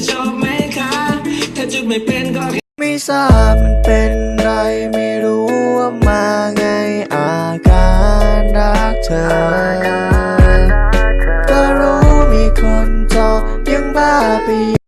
อจะชอบไหมคะ ถ้าจุดไม่เป็นก็ไม่ทราบมันเป็นไร ไม่รู้ว่ามาไงอาการรักเธอ ก็รู้มีคนจองยังบ้าไป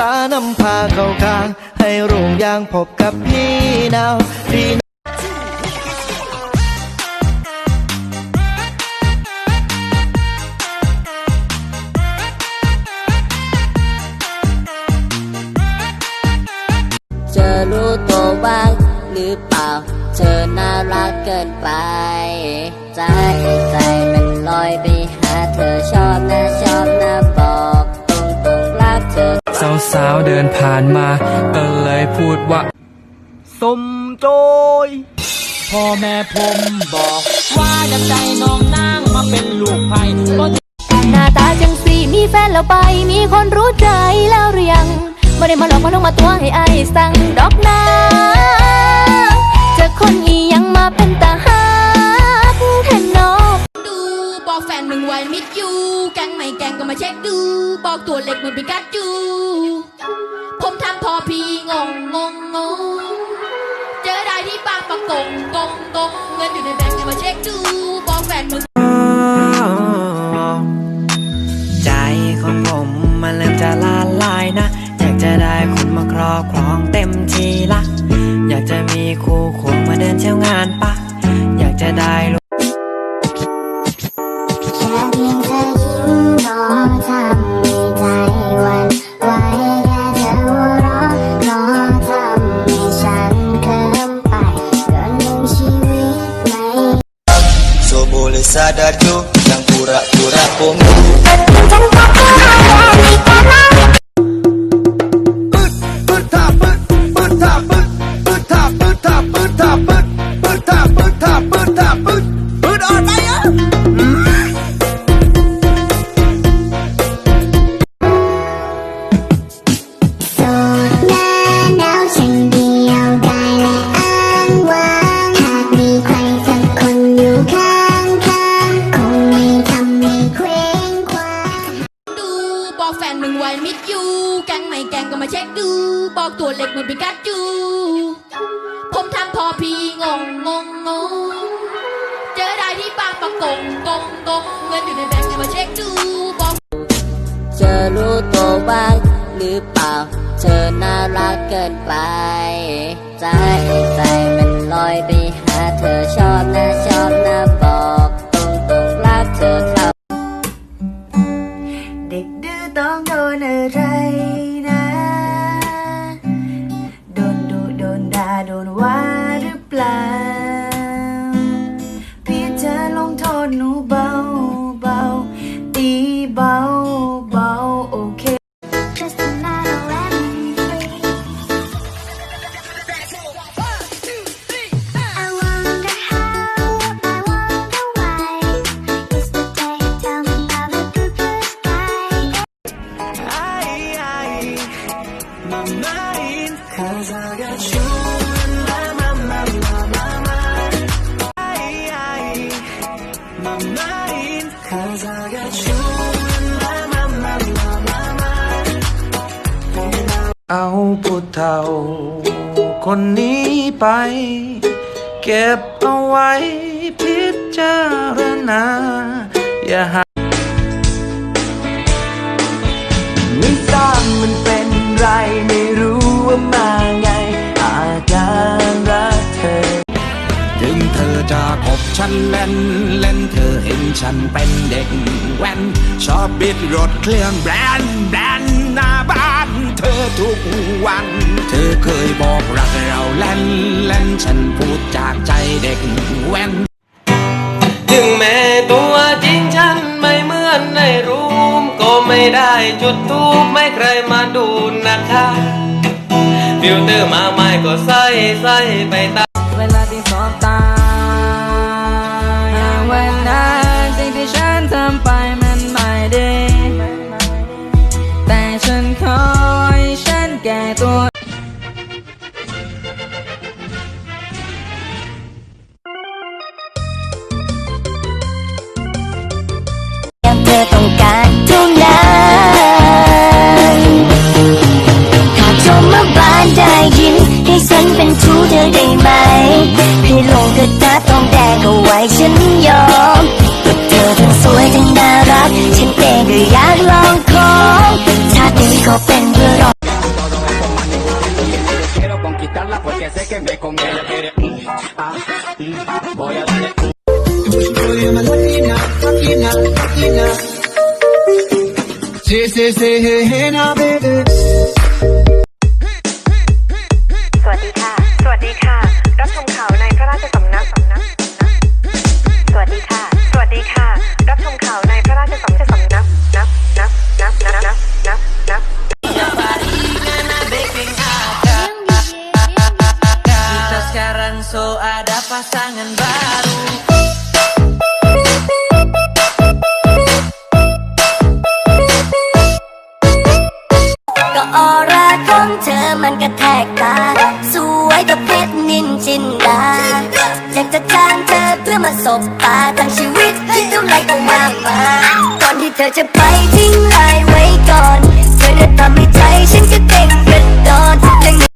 ตานำพาเข้าคาง ให้โรงยางพบกับพี่นาวดีเธอรู้ตัวบ้างหรือเปล่า เธอน่ารักเกินไปใจ สาวๆเดินผ่านมา ก็เลยพูดว่า สมโจย พ่อแม่ผมบอก ว่าจะใจน้องนางมาเป็นลูกไผ่บ่หน้าตาจังสีมีแฟนแล้วไป มีคนรู้ใจแล้วหรือยังไม่ได้มาหลอกมาลงมาตัวให้อายสั่งดอกนาเจะคน หนึ่งไว้มิดยูแกงไม่แกงก็มาเช็คดู บอกตัวเล็กเหมือนปิกาจู ผมทำพอพี่งงงงงงเจอได้ที่บางประกงกงกงเงินอยู่ในแบงก์ก็มาเช็คดู บอกแฟนมึง 我们。 บอกแฟนมึงไว้มิดยูแกงไม่แกงก็มาเช็คดู บอกตัวเล็กเหมือนปิกาจู ผมทำพอพี่งงงงงงเจอได้ที่บางประกงกงกงเงินอยู่ในแบงก์ก็มาเช็คดูบอกเธอรู้ตัวบ้างหรือเปล่า เธอน่ารักเกินไป ใจใจมันลอยไปหาเธอชอบนะชอบนะบอกตรงตรงรักเธอเขาเด็กดื้อ ต้องโดนอะไร เอาผู้เฒ่า คนนี้ไป เก็บเอาไว้พิจารณา อย่าหาไม่ทราบมันเป็นไร ไม่รู้ว่ามาไง อาการรักเธอ ถึงเธอจะคบฉันเล่น เล่นเธอเห็นฉันเป็นเด็กแว้น ชอบบิดรถเครื่องแบรนด์แบรนด์หน้าบ้านเธอ ทุกวัน เธอเคยบอกรักเราเล่นเล่นฉันพูดจากใจเด็กแว้นถึงแม้ตัวจริงฉันไม่เหมือนในรูม ก็ไม่ได้จุดทูบไม่ใครมาดูนะคะ ฟิลเตอร์มาใหม่ก็ใส่ใส่ไปตา porque sé que me conviene. Quiere, mm, ah, mm, voy a darle. Mm. Sí, sí, sí, so ada pasangan baru ก็ออร่าของเธอมันกระแทกตา สวยกับเพชรนินจินดา อยากจะจ้างเธอเพื่อมาสบตาทั้งชีวิตที่เท่าไรก็ว่ามาก่อนที่เธอจะไปทิ้งลายไว้ก่อนเลยทำให้ใจฉันคิด